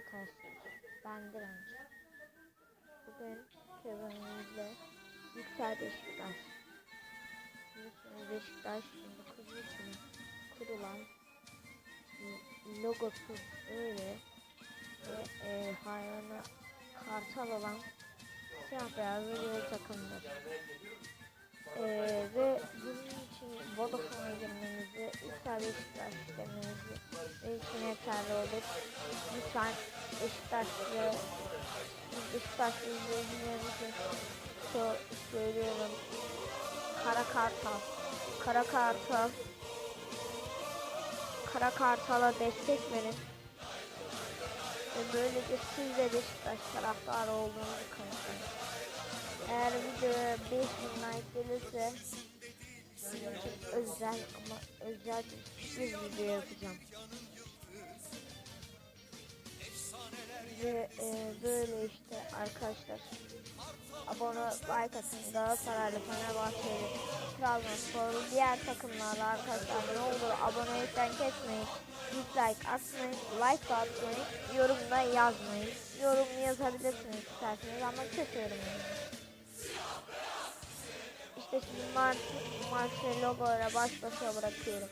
arkadaşlar. Ben Direnç. Bugün köyümüzde Yüksel Beşiktaş. Biliyorsunuz Beşiktaş 1900 yılında kurulan logosu öyle ve e, hayvanı kartal olan siyah beyaz bir takımdır. E, ve bunun için Vodafone'a girmenizi, Yüksel Beşiktaş demenizi yeterli olur. Lütfen Beşiktaşlı Beşiktaşlı izleyicilerimize so söylüyorum. Kara Kartal. Kara Kartal. Kara Kartal'a destek verin. Ve böylece siz de Beşiktaş taraftarı olduğunuzu kanıtlayın. Eğer videoya 5000 like gelirse özel ama özel bir video yapacağım. Ve e, böyle işte arkadaşlar. Abone like atın Galatasaraylı Fenerbahçeli Trabzonsporlu diğer takımlarla arkadaşlar ne olur abonelikten kesmeyin. Dislike atmayın like atmayın yorumda yazmayın. Yorum yazabilirsiniz isterseniz ama kötü yorum yazmayın işte sizi Mars, Mars'ı logoyla baş başa bırakıyorum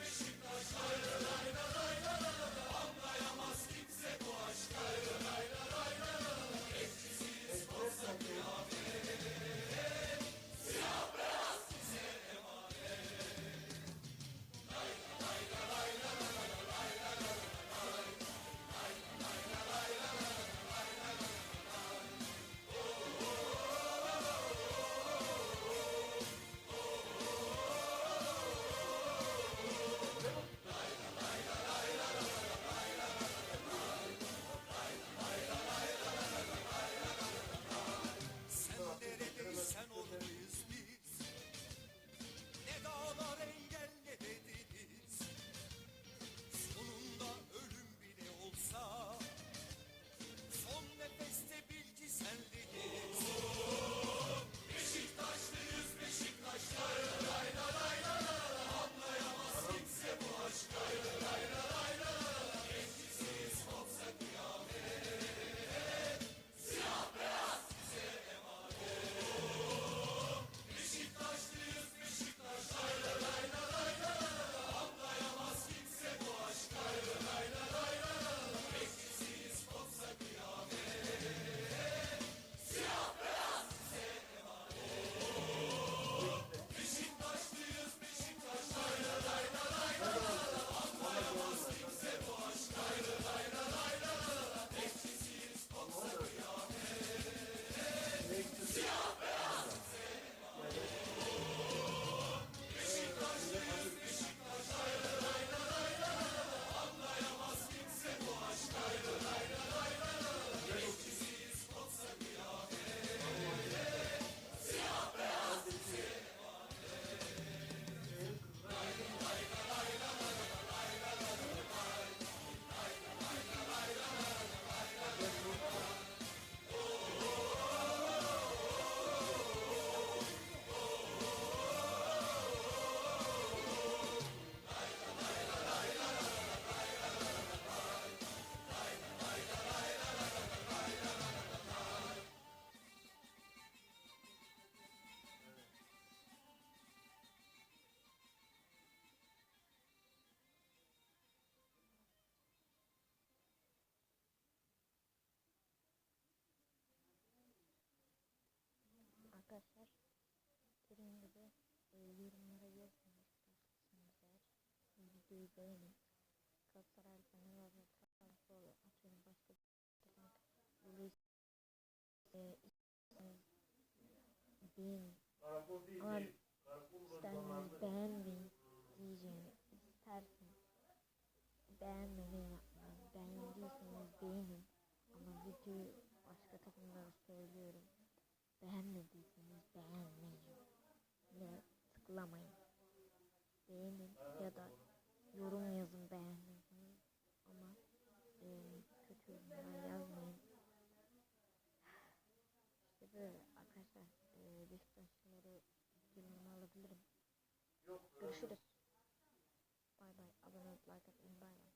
yorumlara yazın isterseniz videoyu beğenin Galatasaray Fenerbahçe Trabzonspor atıyorum başka bir takım böyle e, isterseniz beğenin ama beğenmeyin diyeceğim isterseniz beğenmeden yapmayın beğenin. Ama videoyu başka takımlara söylüyorum. Beğenmediyseniz beğenmeyin yargılamayın. Beğenin ya da yorum yazın beğendiğiniz ama e, kötü yorumlar yazmayın. İşte böyle arkadaşlar e, Beşiktaşlıları yorumunu alabilirim. Görüşürüz. Bay bay. Abone olup like atmayı bay bay.